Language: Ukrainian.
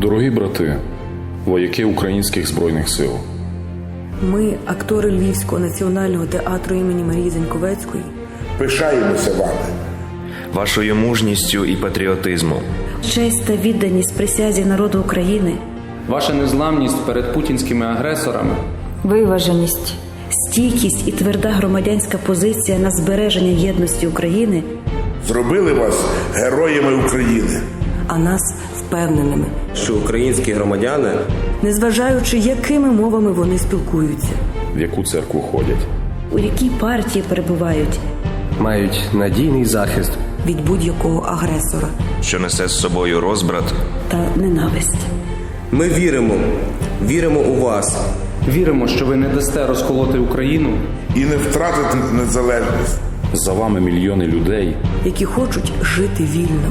Дорогі брати, вояки українських збройних сил, Ми, актори Львівського національного театру імені Марії Заньковецької, Пишаємося вами. вашою мужністю і патріотизмом. честь та відданість присязі народу України, Ваша незламність перед путінськими агресорами виваженість, стійкість і тверда громадянська позиція на збереження єдності України Зробили вас героями України. А нас впевненими, що українські громадяни незважаючи якими мовами вони спілкуються. в яку церкву ходять. у якій партії перебувають, мають надійний захист від будь-якого агресора. що несе з собою розбрат та ненависть. ми віримо, віримо у вас. віримо, що ви не дасте розколоти Україну І не втратити незалежність. За вами мільйони людей, які хочуть жити вільно.